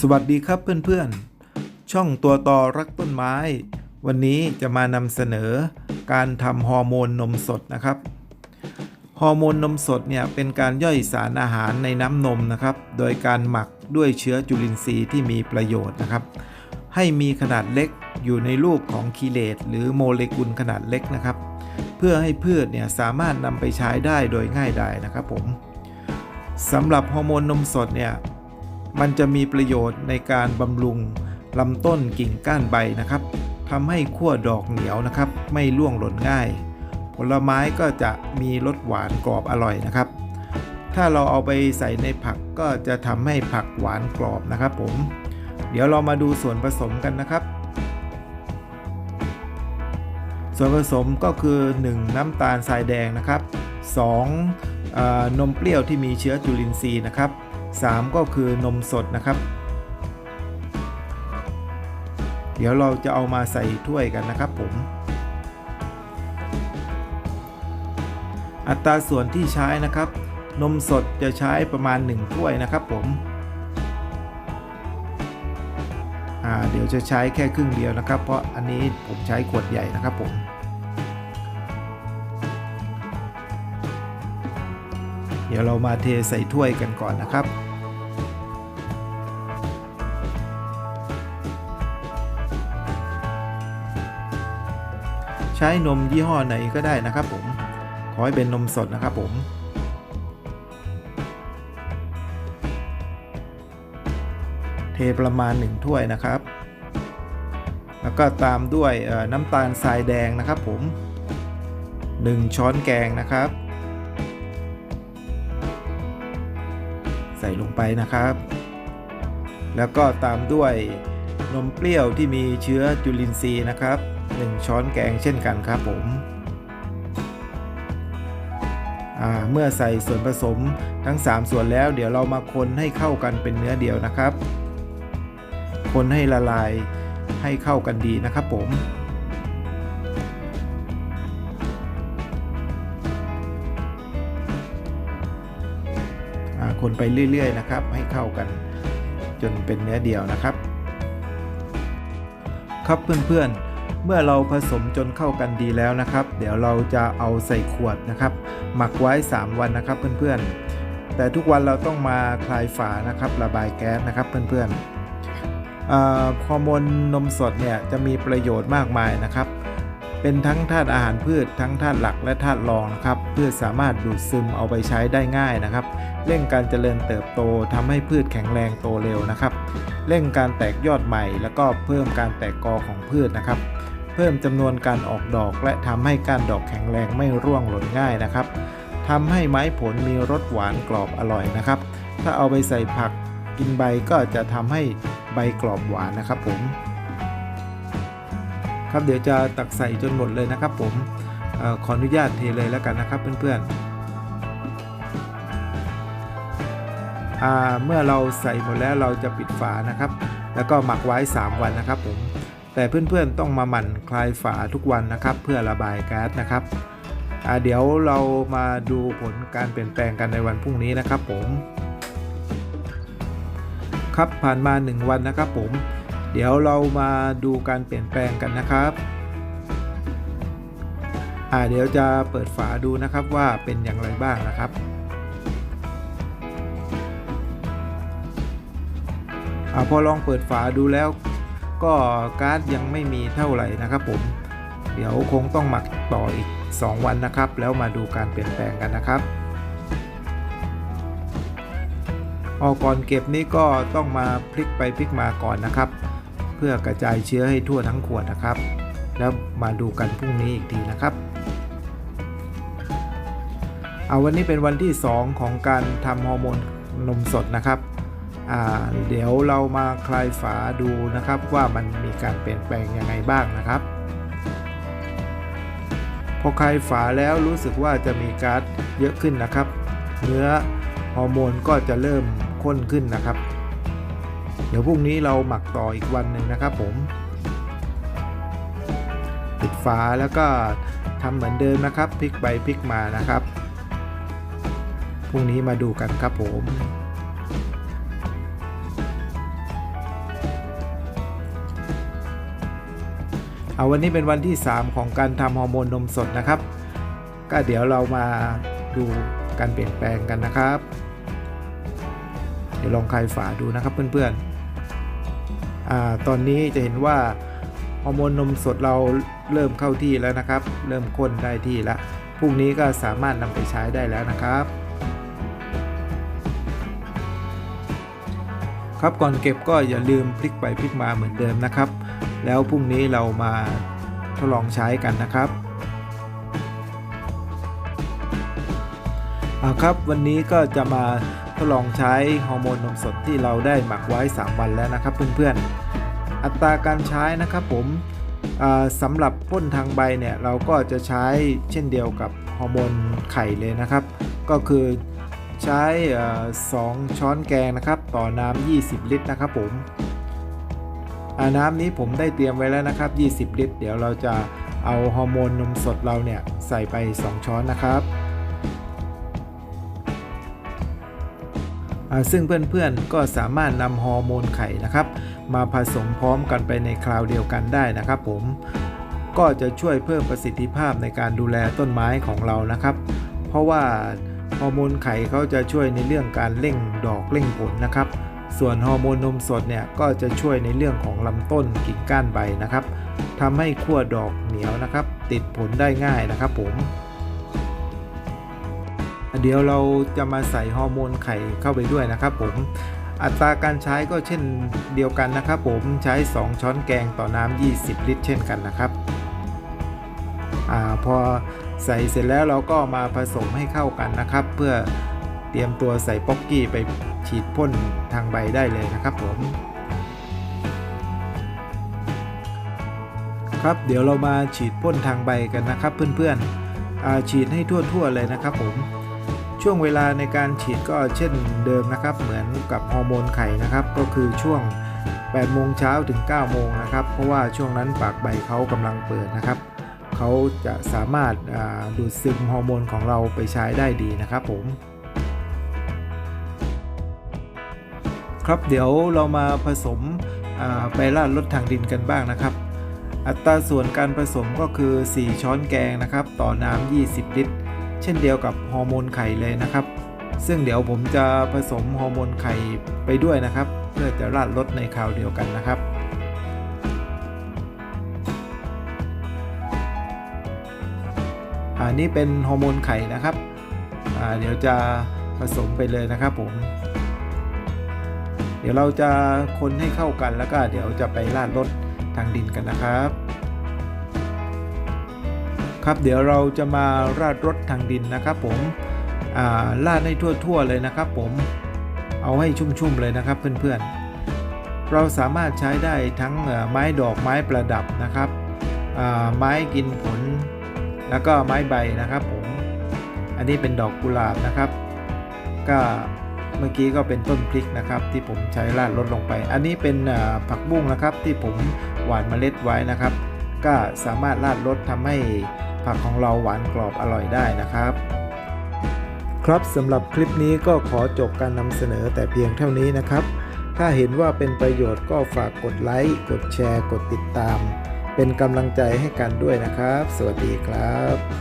สวัสดีครับเพื่อนๆ ช่องตัวต่อรักต้นไม้ วันนี้จะมานำเสนอการทำฮอร์โมนนมสดนะครับฮอร์โมนนมสดเนี่ยเป็นการย่อยสารอาหารในน้ำนมนะครับ โดยการหมักด้วยเชื้อจุลินทรีย์ที่มีประโยชน์นะครับ ให้มีขนาดเล็กอยู่ในรูปของคีเลตหรือโมเลกุลขนาดเล็กนะครับ เพื่อให้พืชเนี่ยสามารถนำไปใช้ได้โดยง่ายดายนะครับผมสำหรับฮอร์โมนนมสดเนี่ย มันจะมีประโยชน์ในการบำรุงลำต้นกิ่งก้านใบนะครับทำให้ขั้วดอกเหนียวนะครับ ไม่ร่วงหล่นง่าย ผลไม้ก็จะมีรสหวานกรอบอร่อยนะครับ ถ้าเราเอาไปใส่ในผักก็จะทำให้ผักหวานกรอบนะครับ ผม เดี๋ยวเรามาดูส่วนผสมกันนะครับ ส่วนผสมก็คือ 1 น้ำตาลทรายแดงนะครับ2เอ่อนมเปรี้ยวที่มีเชื้อจุลินทรีย์นะครับ 3 ก็คือนมสดนะครับ เดี๋ยวเราจะเอามาใส่ถ้วยกันนะครับผม อัตราส่วนที่ใช้นะครับ นมสดจะใช้ประมาณ 1 ถ้วยนะครับผมเดี๋ยวจะใช้แค่ครึ่งเดียวนะครับ เพราะอันนี้ผมใช้ขวดใหญ่นะครับผม เดี๋ยวเรามาเทใส่ถ้วยกันก่อนนะครับ ใช้นมยี่ห้อไหนก็ได้นะครับผมขอให้เป็นนมสดนะครับผมเทประมาณ 1 ถ้วยนะครับ แล้วก็ตามด้วยน้ำตาลทรายแดงนะครับผม 1 ช้อนแกงนะครับ ใส่ลงไปนะครับ แล้วก็ตามด้วยนมเปรี้ยวที่มีเชื้อจุลินทรีย์นะครับ 1 ช้อนแกงเช่นกันครับผมเมื่อใส่ส่วนผสมทั้ง 3 ส่วนแล้วเดี๋ยวเรามาคนให้เข้ากันเป็นเนื้อเดียวนะครับ คนให้ละลายให้เข้ากันดีนะครับ ผมคนไปเรื่อยๆนะครับ ให้เข้ากันจนเป็นเนื้อเดียวนะครับ ครับเพื่อนๆ เมื่อเราผสมจนเข้ากันดีแล้วนะครับ เดี๋ยวเราจะเอาใส่ขวดนะครับ หมักไว้ 3 วันนะครับเพื่อนๆ แต่ทุกวันเราต้องมาคลายฝานะครับ ระบายแก๊สนะครับเพื่อนๆฮอร์โมนนมสดเนี่ยจะมีประโยชน์มากมายนะครับ เป็นทั้งธาตุอาหารพืช ทั้งธาตุหลักและธาตุรองนะครับพืชสามารถดูดซึมเอาไปใช้ได้ง่ายนะครับ เร่งการเจริญเติบโตทำให้พืชแข็งแรงโตเร็วนะครับ เร่งการแตกยอดใหม่ แล้วก็เพิ่มการแตกกอของพืชนะครับ เพิ่มจำนวนการออกดอก และทำให้กานดอกแข็งแรงไม่ร่วงหล่นง่ายนะครับทำให้ไม้ผลมีรสหวานกรอบอร่อยนะครับ ถ้าเอาไปใส่ผักกินใบก็จะทำให้ใบกรอบหวานนะครับผม ครับเดี๋ยวจะตักใส่จนหมดเลยนะครับ ผมออขออนุญาตเทเลยแล้วกันนะครับเพื่อนๆเมื่อเราใส่หมดแล้วเราจะปิดฝานะครับ แล้วก็หมักไว้ 3 วันนะครับผม แต่เพื่อนๆต้องมาหมั่นคลายฝาทุกวันนะครับ เพื่อระบายแก๊าซนะครับเดี๋ยวเรามาดูผลการเปลี่ยนแปลงกันในวันพรุ่งนี้นะครับผม ครับผ่านมา 1 วันนะครับผม เดี๋ยวเรามาดูการเปลี่ยนแปลงกันนะครับอ่าเดี๋ยวจะเปิดฝาดูนะครับว่าเป็นอย่างไรบ้างนะครับอาพอลองเปิดฝาดูแล้ว ก็ก๊าซยังไม่มีเท่าไหร่นะครับผม เดี๋ยวคงต้องหมักต่ออีก 2 วันนะครับ แล้วมาดูการเปลี่ยนแปลงกันนะครับออกก่อนเก็บนี้ก็ต้องมาพลิกไปพลิกมาก่อนนะครับ เพื่อกระจายเชื้อให้ทั่วทั้งขวดนะครับ แล้วมาดูกันพรุ่งนี้อีกทีนะครับเอาวันนี้เป็นวันที่ 2 ของการทำฮอร์โมนนมสดนะครับ เดี๋ยวเรามาคลายฝาดูนะครับว่ามันมีการเปลี่ยนแปลงยังไงบ้างนะครับ พอคลายฝาแล้วรู้สึกว่าจะมีก๊าซเยอะขึ้นนะครับ เนื้อฮอร์โมนก็จะเริ่มข้นขึ้นนะครับ เดี๋ยวพรุ่งนี้เราหมักต่ออีกวันหนึ่งนะครับผมปิดฝาแล้วก็ทำเหมือนเดิมนะครับพลิกไปพลิกมานะครับพรุ่งนี้มาดูกันครับผม เอาวันนี้เป็นวันที่ 3 ของการทำฮอร์โมนนมสดนะครับ ก็เดี๋ยวเรามาดูการเปลี่ยนแปลงกันนะครับ เดี๋ยวลองคลายฝาดูนะครับเพื่อนๆอาตอนนี้จะเห็นว่าฮอร์โมนนมสดเราเริ่มเข้าที่แล้วนะครับ เริ่มข้นได้ที่แล้วพรุ่งนี้ก็สามารถนำไปใช้ได้แล้วนะครับ ครับก่อนเก็บก็อย่าลืมพลิกไปพลิกมาเหมือนเดิมนะครับ แล้วพรุ่งนี้เรามาทดลองใช้กันนะครับอ่าครับวันนี้ก็จะมาทดลองใช้ฮอร์โมนนมสดที่เราได้หมักไว้ 3 วันแล้วนะครับเพื่อนๆ อัตราการใช้นะครับผมอ่าสำหรับพ่นทางใบเนี่ยเราก็จะใช้เช่นเดียวกับฮอร์โมนไข่เลยนะครับ ก็คือ ใช้เอ่อ2ช้อนแกงนะครับ ต่อน้ำ 20 ลิตรนะครับผมอ่าน้ำนี้ผมได้เตรียมไว้แล้วนะครับ 20 ลิตร เดี๋ยวเราจะเอาฮอร์โมนนมสดเราเนี่ยใส่ไป 2 ช้อนนะครับ ซึ่งเพื่อนๆก็สามารถนำฮอร์โมนไข่นะครับ มาผสมพร้อมกันไปในคราวเดียวกันได้นะครับผมก็จะช่วยเพิ่มประสิทธิภาพในการดูแลต้นไม้ของเรานะครับ เพราะว่า ฮอร์โมนไข่เขาจะช่วยในเรื่องการเร่งดอกเร่งผลนะครับ ส่วนฮอร์โมนนมสดเนี่ยก็จะช่วยในเรื่องของลำต้นกิ่งก้านใบนะครับทำให้ขั้วดอกเหนียวนะครับ ติดผลได้ง่ายนะครับผม เดี๋ยวเราจะมาใส่ฮอร์โมนไข่เข้าไปด้วยนะครับผมอัตราการใช้ก็เช่นเดียวกันนะครับผมใช้ 2 ช้อนแกงต่อน้ำ20 ลิตร เช่นกันนะครับอาพอ ใส่เสร็จแล้วเราก็มาผสมให้เข้ากันนะครับ เพื่อเตรียมตัวใส่ป๊อกกี้ไปฉีดพ่นทางใบได้เลยนะครับผมครับเดี๋ยวเรามาฉีดพ่นทางใบกันนะครับ เพื่อนๆฉีดให้ทั่วๆเลยนะครับ ผมช่วงเวลาในการฉีดก็เช่นเดิมนะครับ เหมือนกับฮอร์โมนไข่นะครับ ก็คือช่วง8โมงเช้าถึง9โมงนะครับ เพราะว่าช่วงนั้นปากใบเขากำลังเปิดนะครับ เขาจะสามารถดูดซึมฮอร์โมนของเราไปใช้ได้ดีนะครับผม ครับเดี๋ยวเรามาผสมอ่าไปราดรถทางดินกันบ้างนะครับ อัตราส่วนการผสมก็คือ 4 ช้อนแกงนะครับ ต่อน้ำ 20 ลิตร เช่นเดียวกับฮอร์โมนไข่เลยนะครับ ซึ่งเดี๋ยวผมจะผสมฮอร์โมนไข่ไปด้วยนะครับ เพื่อจะราดรถในคราวเดียวกันนะครับ อันนี้เป็นฮอร์โมนไข่นะครับอ่าเดี๋ยวจะผสมไปเลยนะครับผม เดี๋ยวเราจะคนให้เข้ากันแล้วก็เดี๋ยวจะไปราดรถทางดินกันนะครับ ครับเดี๋ยวเราจะมาราดรถทางดินนะครับผมอ่าราดให้ทั่วๆเลยนะครับ ผมเอาให้ชุ่มๆเลยนะครับเพื่อนๆ เราสามารถใช้ได้ทั้งไม้ดอกไม้ประดับนะครับอ่าไม้กินผล แล้วก็ไม้ใบนะครับผมอันนี้เป็นดอกกุหลาบนะครับ ก็เมื่อกี้ก็เป็นต้นพริกนะครับ ที่ผมใช้ราดรดลงไป อันนี้เป็นผักบุ้งนะครับ ที่ผมหว่านเมล็ดไว้นะครับ ก็สามารถราดรดทำให้ผักของเราหวานกรอบอร่อยได้นะครับ ครับสำหรับคลิปนี้ก็ขอจบการนำเสนอแต่เพียงเท่านี้นะครับ ถ้าเห็นว่าเป็นประโยชน์ก็ฝากกดไลค์กดแชร์ กดติดตาม เป็นกำลังใจให้กันด้วยนะครับ สวัสดีครับ